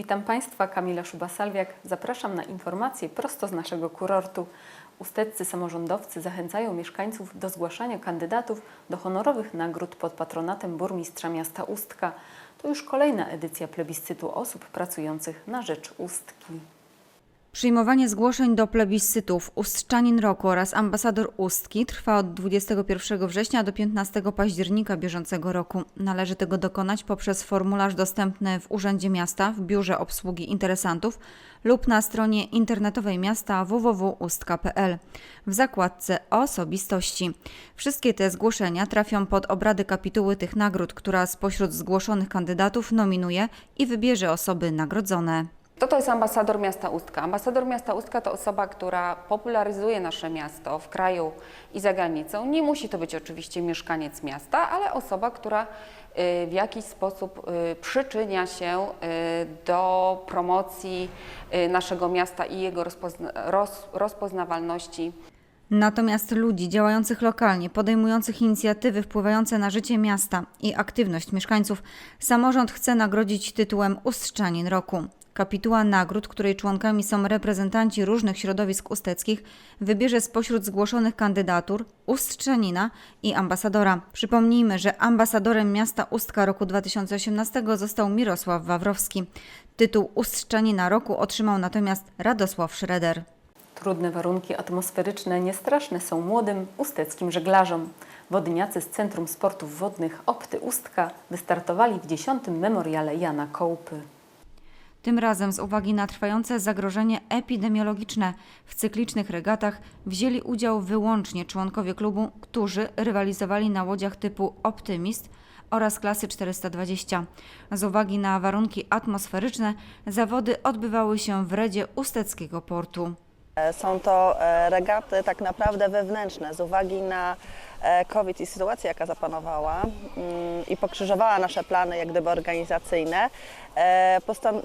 Witam Państwa, Kamila Szuba-Salwiak. Zapraszam na informacje prosto z naszego kurortu. Usteccy samorządowcy zachęcają mieszkańców do zgłaszania kandydatów do honorowych nagród pod patronatem burmistrza miasta Ustka. To już kolejna edycja plebiscytu osób pracujących na rzecz Ustki. Przyjmowanie zgłoszeń do plebiscytów Ustczanin Roku oraz ambasador Ustki trwa od 21 września do 15 października bieżącego roku. Należy tego dokonać poprzez formularz dostępny w Urzędzie Miasta w Biurze Obsługi Interesantów lub na stronie internetowej miasta www.ustka.pl w zakładce Osobistości. Wszystkie te zgłoszenia trafią pod obrady kapituły tych nagród, która spośród zgłoszonych kandydatów nominuje i wybierze osoby nagrodzone. Kto to jest ambasador miasta Ustka? Ambasador miasta Ustka to osoba, która popularyzuje nasze miasto w kraju i za granicą. Nie musi to być oczywiście mieszkaniec miasta, ale osoba, która y, w jakiś sposób y, przyczynia się y, do promocji naszego miasta i jego rozpozna- roz, rozpoznawalności Natomiast ludzi działających lokalnie, podejmujących inicjatywy wpływające na życie miasta i aktywność mieszkańców, samorząd chce nagrodzić tytułem Ustrzanin Roku. Kapituła nagród, której członkami są reprezentanci różnych środowisk usteckich, wybierze spośród zgłoszonych kandydatur Ustrzanina i ambasadora. Przypomnijmy, że ambasadorem miasta Ustka roku 2018 został Mirosław Wawrowski. Tytuł Ustrzanina Roku otrzymał natomiast Radosław Schroeder. Trudne warunki atmosferyczne niestraszne są młodym usteckim żeglarzom. Wodniacy z Centrum Sportów Wodnych Opty Ustka wystartowali w 10. memoriale Jana Kołpy. Tym razem z uwagi na trwające zagrożenie epidemiologiczne w cyklicznych regatach wzięli udział wyłącznie członkowie klubu, którzy rywalizowali na łodziach typu Optymist oraz klasy 420. Z uwagi na warunki atmosferyczne zawody odbywały się w redzie Usteckiego Portu. E, Są to e, regaty tak naprawdę wewnętrzne z uwagi na e, COVID i sytuację, jaka zapanowała mm, i pokrzyżowała nasze plany jak gdyby organizacyjne.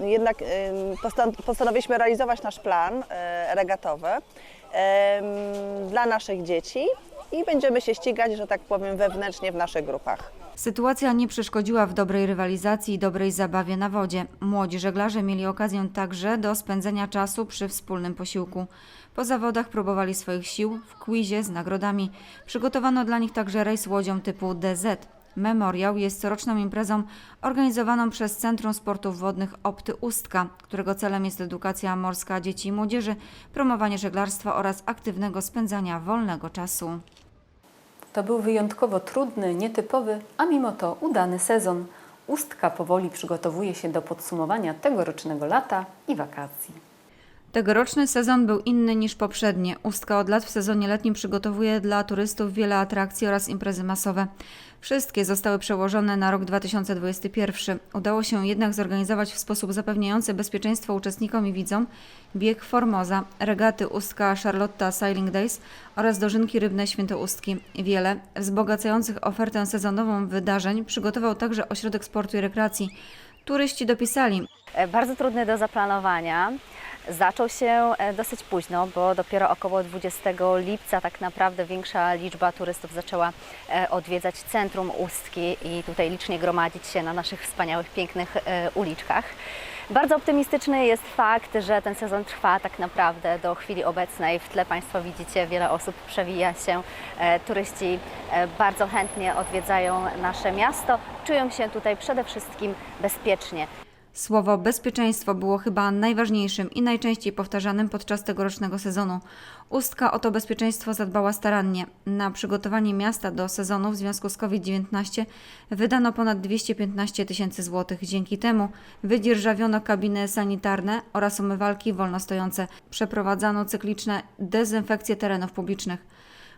jednak postanowiliśmy realizować nasz plan regatowy dla naszych dzieci i będziemy się ścigać, że tak powiem, wewnętrznie w naszych grupach. Sytuacja nie przeszkodziła w dobrej rywalizacji i dobrej zabawie na wodzie. Młodzi żeglarze mieli okazję także do spędzenia czasu przy wspólnym posiłku. Po zawodach próbowali swoich sił w quizie z nagrodami. Przygotowano dla nich także rejs łodzią typu DZ. Memoriał jest coroczną imprezą organizowaną przez Centrum Sportów Wodnych Opty Ustka, którego celem jest edukacja morska dzieci i młodzieży, promowanie żeglarstwa oraz aktywnego spędzania wolnego czasu. To był wyjątkowo trudny, nietypowy, a mimo to udany sezon. Ustka powoli przygotowuje się do podsumowania tegorocznego lata i wakacji. Tegoroczny sezon był inny niż poprzednie. Ustka od lat w sezonie letnim przygotowuje dla turystów wiele atrakcji oraz imprezy masowe. Wszystkie zostały przełożone na rok 2021. Udało się jednak zorganizować w sposób zapewniający bezpieczeństwo uczestnikom i widzom bieg Formoza, regaty Ustka Charlotta Sailing Days oraz dożynki rybne Świętoustki. Wiele wzbogacających ofertę sezonową wydarzeń przygotował także Ośrodek Sportu i Rekreacji. Turyści dopisali, E, Bardzo trudny do zaplanowania. Zaczął się e, dosyć późno, bo dopiero około 20 lipca tak naprawdę większa liczba turystów zaczęła e, odwiedzać centrum Ustki i tutaj licznie gromadzić się na naszych wspaniałych, pięknych e, uliczkach. Bardzo optymistyczny jest fakt, że ten sezon trwa tak naprawdę do chwili obecnej. W tle Państwo widzicie, wiele osób przewija się. Turyści bardzo chętnie odwiedzają nasze miasto. Czują się tutaj przede wszystkim bezpiecznie. Słowo bezpieczeństwo było chyba najważniejszym i najczęściej powtarzanym podczas tegorocznego sezonu. Ustka o to bezpieczeństwo zadbała starannie. Na przygotowanie miasta do sezonu w związku z COVID-19 wydano ponad 215 tysięcy złotych. Dzięki temu wydzierżawiono kabiny sanitarne oraz umywalki wolnostojące. Przeprowadzano cykliczne dezynfekcje terenów publicznych.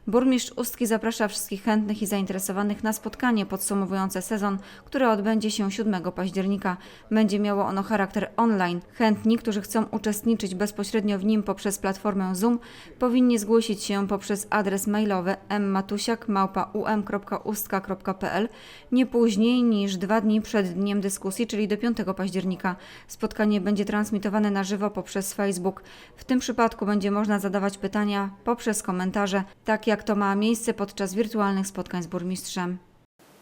Burmistrz Ustki zaprasza wszystkich chętnych i zainteresowanych na spotkanie podsumowujące sezon, które odbędzie się 7 października. Będzie miało ono charakter online. Chętni, którzy chcą uczestniczyć bezpośrednio w nim poprzez platformę Zoom, powinni zgłosić się poprzez adres mailowy mmatusiak.um.ustka.pl nie później niż dwa dni przed dniem dyskusji, czyli do 5 października. Spotkanie będzie transmitowane na żywo poprzez Facebook. W tym przypadku będzie można zadawać pytania poprzez komentarze, tak jak to ma miejsce podczas wirtualnych spotkań z burmistrzem.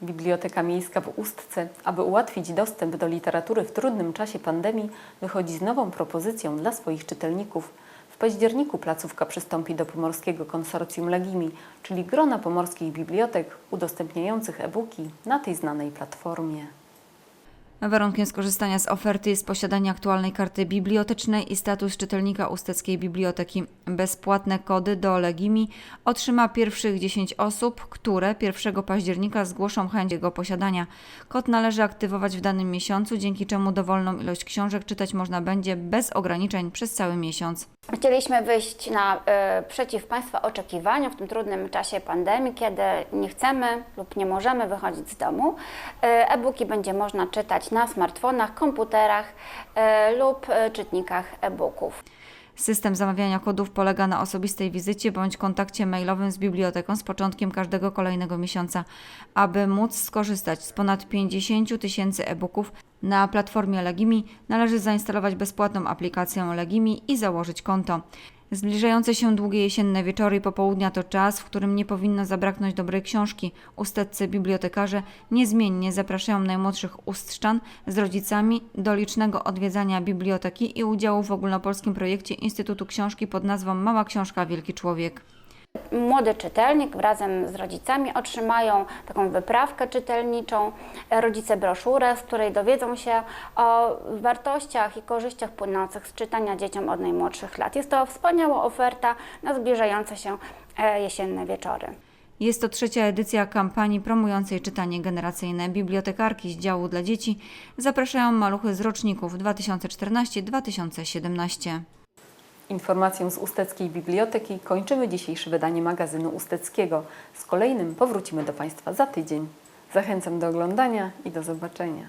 Biblioteka Miejska w Ustce, aby ułatwić dostęp do literatury w trudnym czasie pandemii, wychodzi z nową propozycją dla swoich czytelników. W październiku placówka przystąpi do Pomorskiego Konsorcjum Legimi, czyli grona pomorskich bibliotek udostępniających e-booki na tej znanej platformie. Warunkiem skorzystania z oferty jest posiadanie aktualnej karty bibliotecznej i status czytelnika Usteckiej Biblioteki. Bezpłatne kody do Legimi otrzyma pierwszych 10 osób, które 1 października zgłoszą chęć jego posiadania. Kod należy aktywować w danym miesiącu, dzięki czemu dowolną ilość książek czytać można będzie bez ograniczeń przez cały miesiąc. Chcieliśmy wyjść na, y, przeciw Państwa oczekiwaniom w tym trudnym czasie pandemii, kiedy nie chcemy lub nie możemy wychodzić z domu. Y, E-booki będzie można czytać na smartfonach, komputerach y, lub y, czytnikach e-booków. System zamawiania kodów polega na osobistej wizycie bądź kontakcie mailowym z biblioteką z początkiem każdego kolejnego miesiąca. Aby móc skorzystać z ponad 50 tysięcy e-booków na platformie Legimi, należy zainstalować bezpłatną aplikację Legimi i założyć konto. Zbliżające się długie jesienne wieczory i popołudnia to czas, w którym nie powinno zabraknąć dobrej książki. Usteccy bibliotekarze niezmiennie zapraszają najmłodszych ustrzan z rodzicami do licznego odwiedzania biblioteki i udziału w ogólnopolskim projekcie Instytutu Książki pod nazwą Mała Książka Wielki Człowiek. Młody czytelnik razem z rodzicami otrzymają taką wyprawkę czytelniczą, e, rodzice broszurę, z której dowiedzą się o wartościach i korzyściach płynących z czytania dzieciom od najmłodszych lat. Jest to wspaniała oferta na zbliżające się e, jesienne wieczory. Jest to trzecia edycja kampanii promującej czytanie generacyjne. Bibliotekarki z działu dla dzieci zapraszają maluchy z roczników 2014-2017. Informacją z Usteckiej Biblioteki kończymy dzisiejsze wydanie magazynu Usteckiego. Z kolejnym powrócimy do Państwa za tydzień. Zachęcam do oglądania i do zobaczenia.